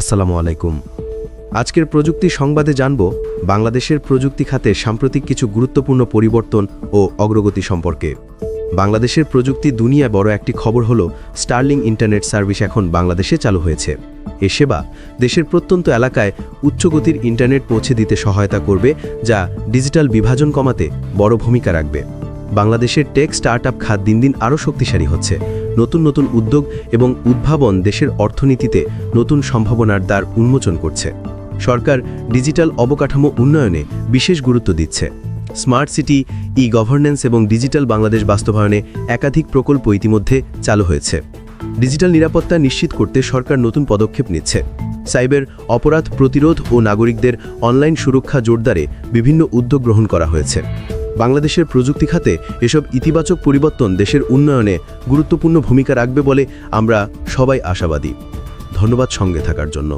আসসালামু আলাইকুম। আজকের প্রযুক্তি সংবাদে জানব বাংলাদেশের প্রযুক্তি খাতে সাম্প্রতিক কিছু গুরুত্বপূর্ণ পরিবর্তন ও অগ্রগতি সম্পর্কে। বাংলাদেশের প্রযুক্তি দুনিয়ায় বড় একটি খবর হল স্টার্লিং ইন্টারনেট সার্ভিস এখন বাংলাদেশে চালু হয়েছে। এ সেবা দেশের প্রত্যন্ত এলাকায় উচ্চগতির ইন্টারনেট পৌঁছে দিতে সহায়তা করবে, যা ডিজিটাল বিভাজন কমাতে বড় ভূমিকা রাখবে। বাংলাদেশের টেক স্টার্টআপ খাত দিন দিন আরও শক্তিশালী হচ্ছে। নতুন নতুন উদ্যোগ এবং উদ্ভাবন দেশের অর্থনীতিতে নতুন সম্ভাবনার দ্বার উন্মোচন করছে। সরকার ডিজিটাল অবকাঠামো উন্নয়নে বিশেষ গুরুত্ব দিচ্ছে। স্মার্ট সিটি ই গভর্নেন্স এবং ডিজিটাল বাংলাদেশ বাস্তবায়নে একাধিক প্রকল্প ইতিমধ্যে চালু হয়েছে। ডিজিটাল নিরাপত্তা নিশ্চিত করতে সরকার নতুন পদক্ষেপ নিচ্ছে। সাইবার অপরাধ প্রতিরোধ ও নাগরিকদের অনলাইন সুরক্ষা জোরদারে বিভিন্ন উদ্যোগ গ্রহণ করা হয়েছে। বাংলাদেশের প্রযুক্তি খাতে এসব ইতিবাচক পরিবর্তন দেশের উন্নয়নে গুরুত্বপূর্ণ ভূমিকা রাখবে বলে আমরা সবাই আশাবাদী। ধন্যবাদ সঙ্গে থাকার জন্য।